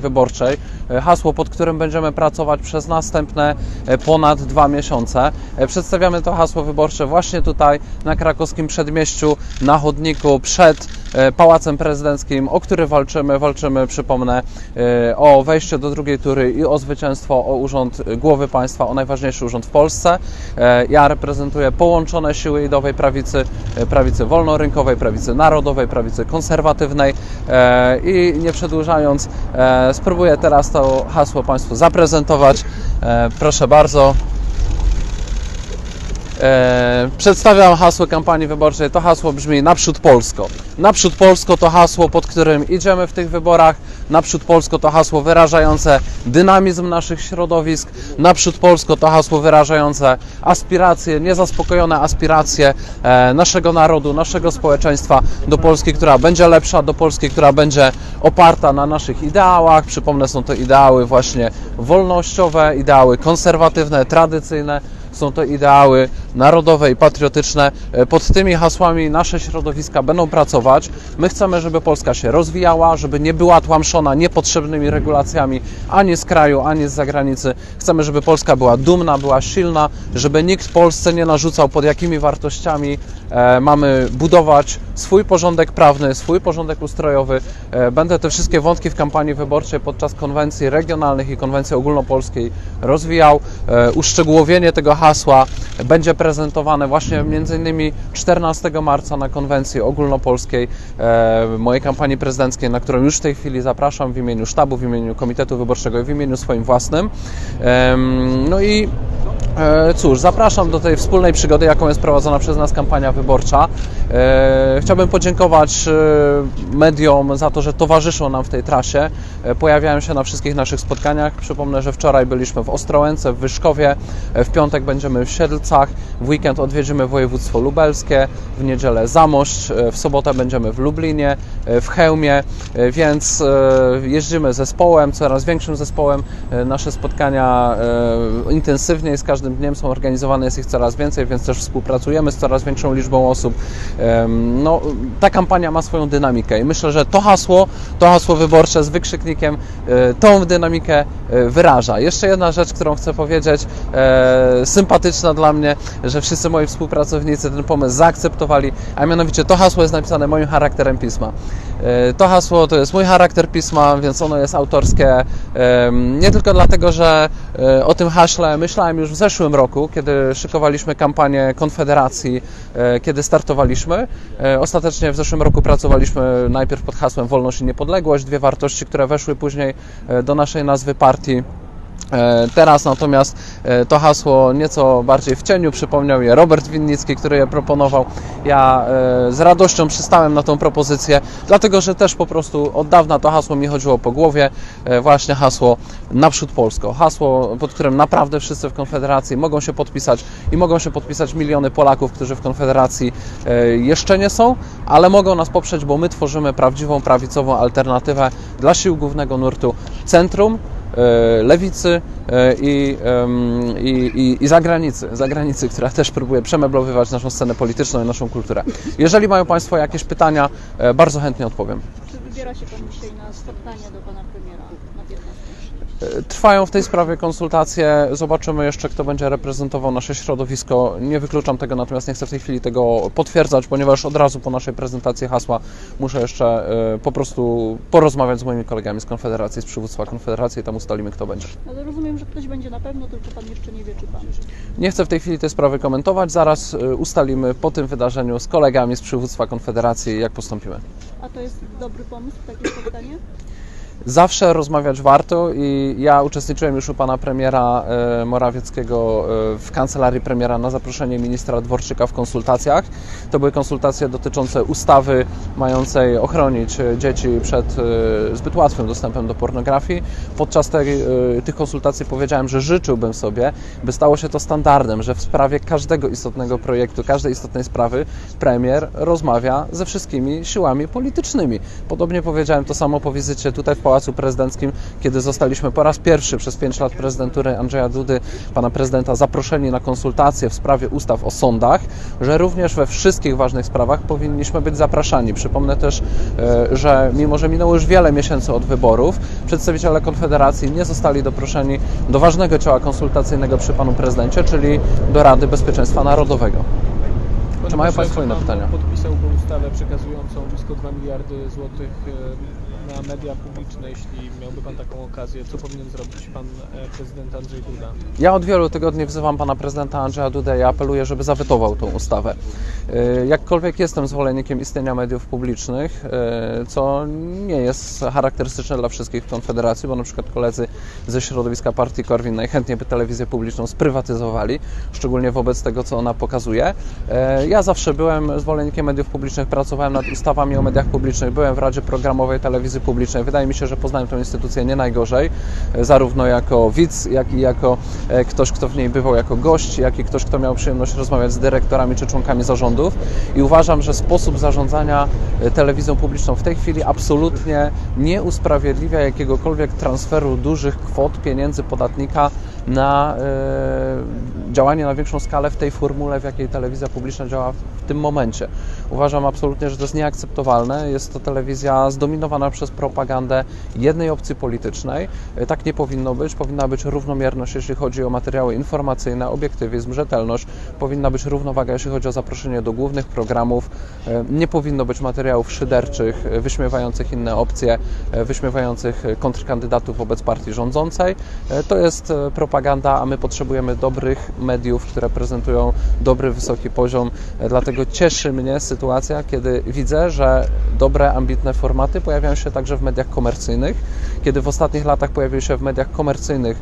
wyborczej. E, Hasło, pod którym będziemy pracować przez następne e, ponad dwa miesiące. E, Przedstawiamy to hasło wyborcze właśnie tutaj na krakowskim przedmieściu, na chodniku przed Pałacem Prezydenckim, o który walczymy. Walczymy, przypomnę, e, o wejście do drugiej tury i o zwycięstwo, o urząd głowy państwa, o najważniejszy urząd w Polsce. E, Ja reprezentuję połączone siły idowej prawicy, e, prawicy wolnorynkowej, prawicy narodowej, prawicy konserwatywnej E, i nie przedłużając, e, spróbuję teraz to hasło Państwu zaprezentować. E, Proszę bardzo. E, Przedstawiam hasło kampanii wyborczej. To hasło brzmi Naprzód Polsko. Naprzód Polsko to hasło, pod którym idziemy w tych wyborach. Naprzód Polsko to hasło wyrażające dynamizm naszych środowisk. Naprzód Polsko to hasło wyrażające aspiracje, niezaspokojone aspiracje e, naszego narodu, naszego społeczeństwa do Polski, która będzie lepsza, do Polski, która będzie oparta na naszych ideałach. Przypomnę, są to ideały właśnie wolnościowe, ideały konserwatywne, tradycyjne. Są to ideały narodowe i patriotyczne. E, Pod tymi hasłami nasze środowiska będą pracować. My chcemy, żeby Polska się rozwijała, żeby nie była tłamszona niepotrzebnymi regulacjami ani z kraju, ani z zagranicy. Chcemy, żeby Polska była dumna, była silna, żeby nikt Polsce nie narzucał pod jakimi wartościami e, mamy budować swój porządek prawny, swój porządek ustrojowy. E, Będę te wszystkie wątki w kampanii wyborczej podczas konwencji regionalnych i konwencji ogólnopolskiej rozwijał. Uszczegółowienie tego hasła będzie prezentowane właśnie między innymi 14 marca na konwencji ogólnopolskiej e, mojej kampanii prezydenckiej, na którą już w tej chwili zapraszam w imieniu sztabu, w imieniu Komitetu Wyborczego i w imieniu swoim własnym. No i E, Cóż, zapraszam do tej wspólnej przygody, jaką jest prowadzona przez nas kampania wyborcza. E, Chciałbym podziękować mediom za to, że towarzyszą nam w tej trasie. Pojawiają się na wszystkich naszych spotkaniach. Przypomnę, że wczoraj byliśmy w Ostrołęce, w Wyszkowie, w piątek będziemy w Siedlcach, w weekend odwiedzimy województwo lubelskie, w niedzielę Zamość, e, w sobotę będziemy w Lublinie, e, w Chełmie, e, więc jeździmy zespołem, coraz większym zespołem. Nasze spotkania intensywniej z każdym dniem są organizowane, jest ich coraz więcej, więc też współpracujemy z coraz większą liczbą osób. No, ta kampania ma swoją dynamikę i myślę, że to hasło, to hasło wyborcze z wykrzyknikiem tą dynamikę wyraża. Jeszcze jedna rzecz, którą chcę powiedzieć, sympatyczna dla mnie, że wszyscy moi współpracownicy ten pomysł zaakceptowali, a mianowicie to hasło jest napisane moim charakterem pisma. E, To hasło to jest mój charakter pisma, więc ono jest autorskie nie tylko dlatego, że e, o tym haśle myślałem już w zeszłym roku, kiedy szykowaliśmy kampanię Konfederacji, e, kiedy startowaliśmy. Ostatecznie w zeszłym roku pracowaliśmy najpierw pod hasłem Wolność i Niepodległość, dwie wartości, które weszły później do naszej nazwy partii. E, Teraz natomiast e, to hasło nieco bardziej w cieniu przypomniał je Robert Winnicki, który je proponował. Ja e, z radością przystałem na tą propozycję, dlatego że też po prostu od dawna to hasło mi chodziło po głowie. Właśnie hasło Naprzód Polsko. Hasło, pod którym naprawdę wszyscy w Konfederacji mogą się podpisać i mogą się podpisać miliony Polaków, którzy w Konfederacji jeszcze nie są, ale mogą nas poprzeć, bo my tworzymy prawdziwą prawicową alternatywę dla sił głównego nurtu Centrum lewicy e, i, i, i, zagranicy, zagranicy, która też próbuje przemeblowywać naszą scenę polityczną i naszą kulturę. Jeżeli mają Państwo jakieś pytania, e, bardzo chętnie odpowiem. Czy wybiera się Pan dzisiaj na spotkanie do Pana Premiera na 15? E, Trwają w tej sprawie konsultacje. Zobaczymy jeszcze, kto będzie reprezentował nasze środowisko. Nie wykluczam tego, natomiast nie chcę w tej chwili tego potwierdzać, ponieważ od razu po naszej prezentacji hasła muszę jeszcze e, po prostu porozmawiać z moimi kolegami z Konfederacji, z przywództwa Konfederacji i tam ustalimy, kto będzie. Ale rozumiem, że ktoś będzie na pewno, tylko Pan jeszcze nie wie, czy Pan. Nie chcę w tej chwili tej sprawy komentować. Zaraz y, ustalimy po tym wydarzeniu z kolegami z przywództwa Konfederacji, jak postąpimy. A to jest dobry pomysł, takie spotkanie? Zawsze rozmawiać warto i ja uczestniczyłem już u pana premiera e, Morawieckiego e, w kancelarii premiera na zaproszenie ministra Dworczyka w konsultacjach. To były konsultacje dotyczące ustawy mającej ochronić e, dzieci przed zbyt łatwym dostępem do pornografii. Podczas tej, tych konsultacji powiedziałem, że życzyłbym sobie, by stało się to standardem, że w sprawie każdego istotnego projektu, każdej istotnej sprawy premier rozmawia ze wszystkimi siłami politycznymi. Podobnie powiedziałem to samo po wizycie tutaj w Pałacu Prezydenckim, kiedy zostaliśmy po raz pierwszy przez 5 lat prezydentury Andrzeja Dudy, pana prezydenta, zaproszeni na konsultacje w sprawie ustaw o sądach, że również we wszystkich ważnych sprawach powinniśmy być zapraszani. Przypomnę też, e, że mimo, że minęło już wiele miesięcy od wyborów, przedstawiciele Konfederacji nie zostali doproszeni do ważnego ciała konsultacyjnego przy panu prezydencie, czyli do Rady Bezpieczeństwa Narodowego. Czy mają Państwo inne pytania? podpisałby ustawę przekazującą blisko 2 miliardy złotych e, na media publiczne, jeśli miałby Pan taką okazję. Co powinien zrobić Pan e, prezydent Andrzej Duda? Ja od wielu tygodni wzywam pana prezydenta Andrzeja Dudę i apeluję, żeby zawetował tą ustawę. E, Jakkolwiek jestem zwolennikiem istnienia mediów publicznych, e, co nie jest charakterystyczne dla wszystkich w Konfederacji, bo na przykład koledzy ze środowiska partii Korwin najchętniej by telewizję publiczną sprywatyzowali, szczególnie wobec tego, co ona pokazuje. Ja zawsze byłem zwolennikiem mediów publicznych, pracowałem nad ustawami o mediach publicznych, byłem w Radzie Programowej Telewizji Publicznej. Wydaje mi się, że poznałem tę instytucję nie najgorzej, e, zarówno jako widz, jak i jako e, ktoś, kto w niej bywał jako gość, jak i ktoś, kto miał przyjemność rozmawiać z dyrektorami czy członkami zarządów. I uważam, że sposób zarządzania e, telewizją publiczną w tej chwili absolutnie nie usprawiedliwia jakiegokolwiek transferu dużych kwot pieniędzy podatnika na e, działanie na większą skalę w tej formule, w jakiej telewizja publiczna działa w tym momencie. Uważam absolutnie, że to jest nieakceptowalne. Jest to telewizja zdominowana przez propagandę jednej opcji politycznej. E, Tak nie powinno być. Powinna być równomierność, jeśli chodzi o materiały informacyjne, obiektywizm, rzetelność. Powinna być równowaga, jeśli chodzi o zaproszenie do głównych programów. E, Nie powinno być materiałów szyderczych, wyśmiewających inne opcje, wyśmiewających kontrkandydatów wobec partii rządzącej. To jest e, propaganda, a my potrzebujemy dobrych mediów, które prezentują dobry, wysoki poziom. E, Dlatego cieszy mnie sytuacja, kiedy widzę, że dobre, ambitne formaty pojawiają się także w mediach komercyjnych. Kiedy w ostatnich latach pojawiły się w mediach komercyjnych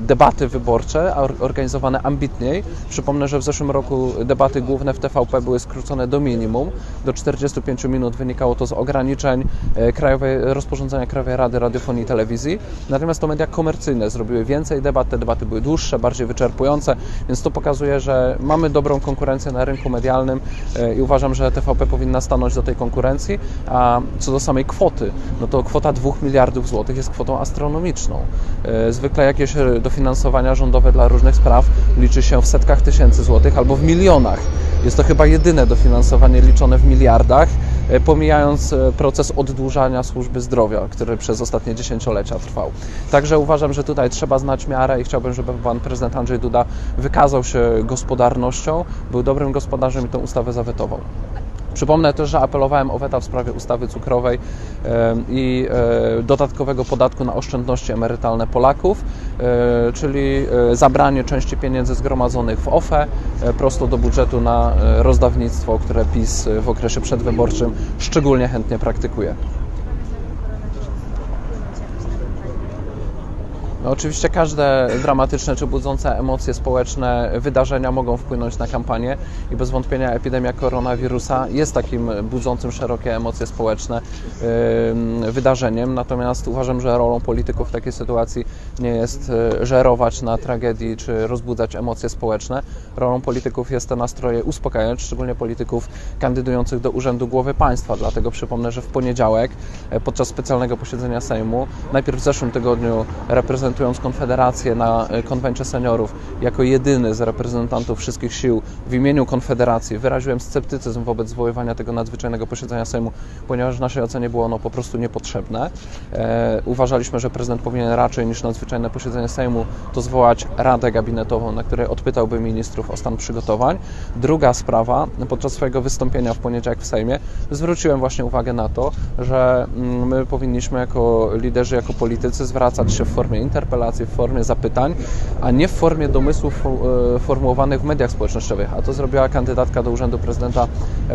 debaty wyborcze, organizowane ambitniej. Przypomnę, że w zeszłym roku debaty główne w TVP były skrócone do minimum, do 45 minut. Wynikało to z ograniczeń e, krajowej, rozporządzenia Krajowej Rady Radiofonii i Telewizji. Natomiast to media komercyjne zrobiły więcej debat, te debaty były dłuższe, bardziej wyczerpujące, więc to pokazuje, że mamy dobrą konkurencję na rynku medialnym e, i uważam, że TVP powinna stanąć do tej konkurencji. A co do samej kwoty, no to kwota 2 miliardów złotych jest kwotą astronomiczną. E, Zwykle jakieś e, dofinansowania rządowe dla różnych spraw liczy się w setkach tysięcy złotych albo w milionach. Jest to chyba jedyne dofinansowanie liczone w miliardach, e, pomijając e, proces oddłużania służby zdrowia, który przez ostatnie dziesięciolecia trwał. Także uważam, że tutaj trzeba znać miarę i chciałbym, żeby pan prezydent Andrzej Duda wykazał się gospodarnością, był dobrym gospodarzem i tę ustawę zawetował. Przypomnę też, że apelowałem o weta w sprawie ustawy cukrowej i e, dodatkowego podatku na oszczędności emerytalne Polaków, e, czyli e, zabranie części pieniędzy zgromadzonych w OFE prosto do budżetu na rozdawnictwo, które PiS w okresie przedwyborczym szczególnie chętnie praktykuje. No, oczywiście każde dramatyczne czy budzące emocje społeczne wydarzenia mogą wpłynąć na kampanię i bez wątpienia epidemia koronawirusa jest takim budzącym szerokie emocje społeczne wydarzeniem. Natomiast uważam, że rolą polityków w takiej sytuacji nie jest y, żerować na tragedii czy rozbudzać emocje społeczne. Rolą polityków jest te nastroje uspokajać, szczególnie polityków kandydujących do Urzędu Głowy Państwa. Dlatego przypomnę, że w poniedziałek e, podczas specjalnego posiedzenia Sejmu, najpierw w zeszłym tygodniu reprezentując Konfederację na e, konwencie seniorów, jako jedyny z reprezentantów wszystkich sił w imieniu Konfederacji wyraziłem sceptycyzm wobec zwoływania tego nadzwyczajnego posiedzenia Sejmu, ponieważ w naszej ocenie było ono po prostu niepotrzebne. E, uważaliśmy, że prezydent powinien raczej niż nadzwyczajne posiedzenie Sejmu to zwołać Radę Gabinetową, na której odpytałby ministrów o stan przygotowań. Druga sprawa, podczas swojego wystąpienia w poniedziałek w Sejmie zwróciłem właśnie uwagę na to, że mm, my powinniśmy jako liderzy, jako politycy zwracać się w formie interpelacji, w formie zapytań, a nie w formie domysłów e, formułowanych w mediach społecznościowych. A to zrobiła kandydatka do urzędu prezydenta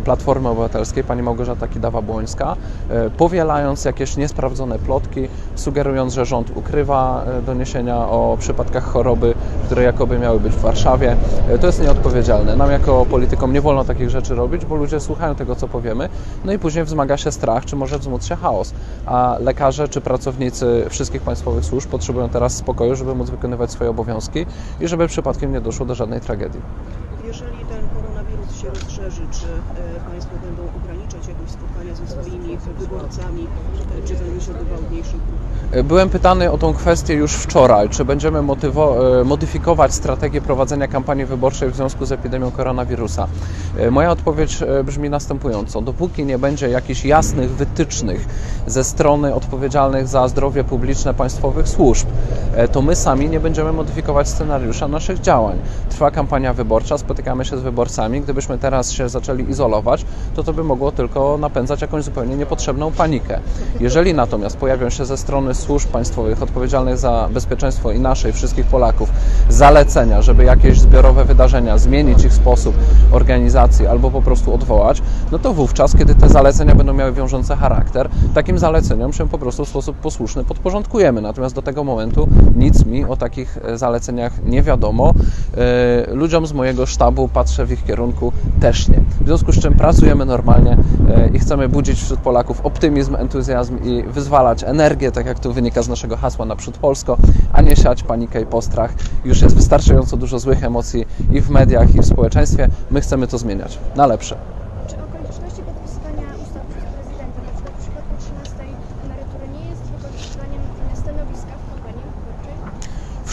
Platformy Obywatelskiej, pani Małgorzata Kidawa-Błońska, e, powielając jakieś niesprawdzone plotki, sugerując, że rząd ukrywa e, doniesienia o przypadkach choroby, które jakoby miały być w Warszawie. To jest nieodpowiedzialne. Nam jako politykom nie wolno takich rzeczy robić, bo ludzie słuchają tego, co powiemy, no i później wzmaga się strach, czy może wzmóc się chaos. A lekarze czy pracownicy wszystkich państwowych służb potrzebują teraz spokoju, żeby móc wykonywać swoje obowiązki i żeby przypadkiem nie doszło do żadnej tragedii. Jeżeli ten koronawirus się się rozszerzy, czy e, Państwo będą ograniczać jakoś spotkania ze swoimi wyborcami, e, czy będą się odbywały mniejszych? Byłem pytany o tą kwestię już wczoraj, czy będziemy e, modyfikować strategię prowadzenia kampanii wyborczej w związku z epidemią koronawirusa. Moja odpowiedź brzmi następująco. Dopóki nie będzie jakichś jasnych wytycznych ze strony odpowiedzialnych za zdrowie publiczne państwowych służb, to my sami nie będziemy modyfikować scenariusza naszych działań. Trwa kampania wyborcza, spotykamy się z wyborcami. Gdybyśmy teraz się zaczęli izolować, to to by mogło tylko napędzać jakąś zupełnie niepotrzebną panikę. Jeżeli natomiast pojawią się ze strony służb państwowych odpowiedzialnych za bezpieczeństwo i naszej, wszystkich Polaków, zalecenia, żeby jakieś zbiorowe wydarzenia zmienić ich sposób organizacji albo po prostu odwołać, no to wówczas, kiedy te zalecenia będą miały wiążący charakter, takim zaleceniom się po prostu w sposób posłuszny podporządkujemy. Natomiast do tego momentu nic mi o takich e, zaleceniach nie wiadomo. E, Ludziom z mojego sztabu patrzę w ich kierunku też nie. W związku z czym pracujemy normalnie e, i chcemy budzić wśród Polaków optymizm, entuzjazm i wyzwalać energię, tak jak to wynika z naszego hasła naprzód Polsko, a nie siać panikę i postrach. Już jest wystarczająco dużo złych emocji i w mediach, i w społeczeństwie. My chcemy to zmieniać na lepsze. Czy okoliczności podpisywania ustaw przez prezydenta, na przykład w przypadku 13 emerytury, nie jest wykorzystywaniem stanowiska w kampanii wyborczej?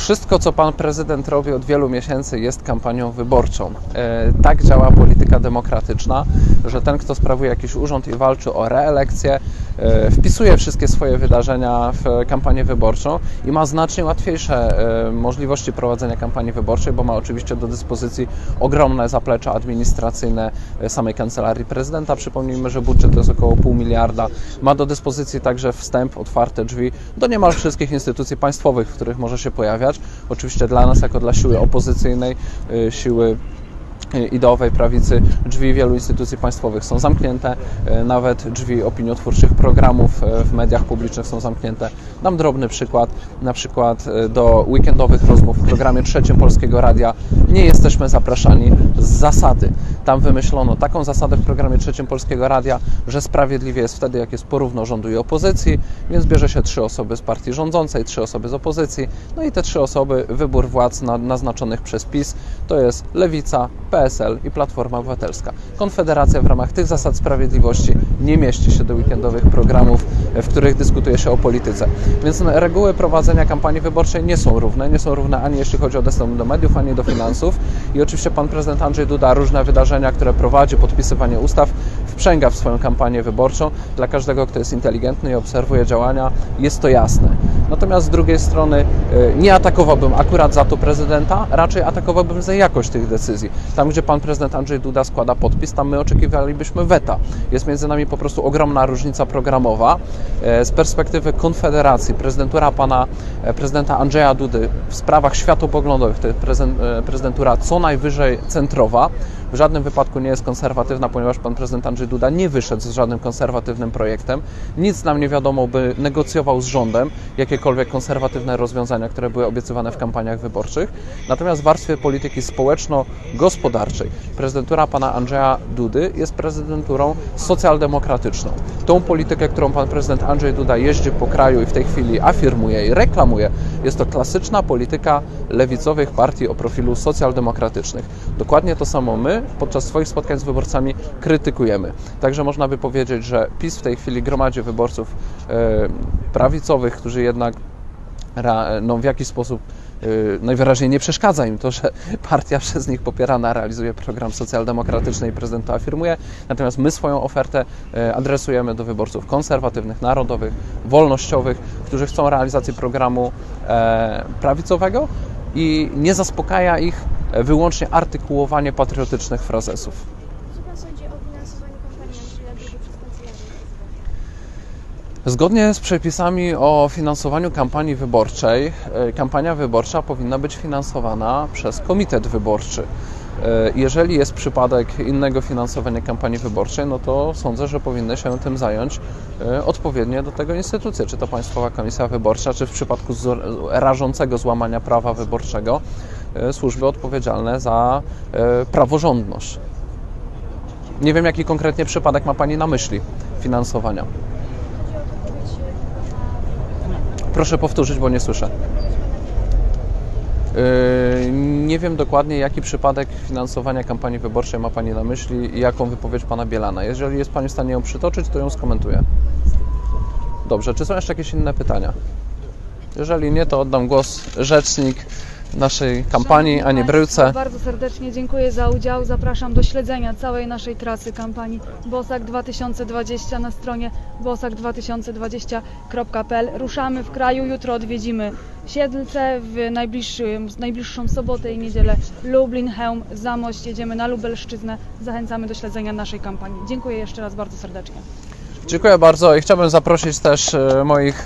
Wszystko, co pan prezydent robi od wielu miesięcy, jest kampanią wyborczą. E, tak działa polityka demokratyczna, że ten, kto sprawuje jakiś urząd i walczy o reelekcję, wpisuje wszystkie swoje wydarzenia w kampanię wyborczą i ma znacznie łatwiejsze e, możliwości prowadzenia kampanii wyborczej, bo ma oczywiście do dyspozycji ogromne zaplecze administracyjne e, samej kancelarii prezydenta. Przypomnijmy, że budżet to jest około pół miliarda. Ma do dyspozycji także wstęp, otwarte drzwi do niemal wszystkich instytucji państwowych, w których może się pojawiać. Oczywiście dla nas, jako dla siły opozycyjnej, siły ideowej prawicy, drzwi wielu instytucji państwowych są zamknięte, y, nawet drzwi opiniotwórczych programów y, w mediach publicznych są zamknięte. Dam drobny przykład, na przykład y, do weekendowych rozmów w programie trzecim Polskiego Radia nie jesteśmy zapraszani z zasady. Tam wymyślono taką zasadę w programie trzecim Polskiego Radia, że sprawiedliwie jest wtedy, jak jest porówno rządu i opozycji, więc bierze się trzy osoby z partii rządzącej, trzy osoby z opozycji, no i te trzy osoby, wybór władz na, naznaczonych przez PiS, to jest Lewica, PSL i Platforma Obywatelska. Konfederacja w ramach tych zasad sprawiedliwości nie mieści się do weekendowych programów, w których dyskutuje się o polityce. Więc no, reguły prowadzenia kampanii wyborczej nie są równe. Nie są równe ani jeśli chodzi o dostęp do mediów, ani do finansów. I oczywiście pan prezydent Andrzej Duda różne wydarzenia, które prowadzi, podpisywanie ustaw, wprzęga w swoją kampanię wyborczą. Dla każdego, kto jest inteligentny i obserwuje działania, jest to jasne. Natomiast z drugiej strony y, nie atakowałbym akurat za to prezydenta, raczej atakowałbym za jakość tych decyzji. Tam, gdzie pan prezydent Andrzej Duda składa podpis, tam my oczekiwalibyśmy weta. Jest między nami po prostu ogromna różnica programowa. E, Z perspektywy Konfederacji, prezydentura pana e, prezydenta Andrzeja Dudy w sprawach światopoglądowych to jest e, prezydentura co najwyżej centrowa. W żadnym wypadku nie jest konserwatywna, ponieważ pan prezydent Andrzej Duda nie wyszedł z żadnym konserwatywnym projektem. Nic nam nie wiadomo, by negocjował z rządem jakiekolwiek konserwatywne rozwiązania, które były obiecywane w kampaniach wyborczych. Natomiast w warstwie polityki społeczno-gospodarczej prezydentura pana Andrzeja Dudy jest prezydenturą socjaldemokratyczną. Tą politykę, którą pan prezydent Andrzej Duda jeździ po kraju i w tej chwili afirmuje i reklamuje, jest to klasyczna polityka lewicowych partii o profilu socjaldemokratycznych. Dokładnie to samo my podczas swoich spotkań z wyborcami krytykujemy. Także można by powiedzieć, że PiS w tej chwili gromadzi wyborców e, prawicowych, którzy jednak no, w jakiś sposób y, najwyraźniej nie przeszkadza im to, że partia przez nich popierana realizuje program socjaldemokratyczny i prezydent to afirmuje. Natomiast my swoją ofertę y, adresujemy do wyborców konserwatywnych, narodowych, wolnościowych, którzy chcą realizacji programu e, prawicowego i nie zaspokaja ich e, wyłącznie artykułowanie patriotycznych frazesów. Co Pan sądzi o finansowaniu kampanii Andrzeja Dudy przez kancelarię? Zgodnie z przepisami o finansowaniu kampanii wyborczej, e, kampania wyborcza powinna być finansowana przez komitet wyborczy. E, Jeżeli jest przypadek innego finansowania kampanii wyborczej, no to sądzę, że powinny się tym zająć e, odpowiednie do tego instytucje, czy to Państwowa Komisja Wyborcza, czy w przypadku rażącego złamania prawa wyborczego służby odpowiedzialne za praworządność. Nie wiem, jaki konkretnie przypadek ma Pani na myśli finansowania. Chodzi o wypowiedź e, pana Proszę powtórzyć, bo nie słyszę. Yy, Nie wiem dokładnie, jaki przypadek finansowania kampanii wyborczej ma Pani na myśli i jaką wypowiedź Pana Bielana. Jeżeli jest Pani w stanie ją przytoczyć, to ją skomentuję. Dobrze, czy są jeszcze jakieś inne pytania? Jeżeli nie, to oddam głos rzecznik naszej kampanii, Szanowni Ani Bryłce. Bardzo serdecznie dziękuję za udział. Zapraszam do śledzenia całej naszej trasy kampanii Bosak 2020 na stronie bosak2020.pl. Ruszamy w kraju. Jutro odwiedzimy Siedlce, w najbliższym, najbliższą sobotę i niedzielę Lublin, Chełm, Zamość. Jedziemy na Lubelszczyznę. Zachęcamy do śledzenia naszej kampanii. Dziękuję jeszcze raz bardzo serdecznie. Dziękuję bardzo i chciałbym zaprosić też e, moich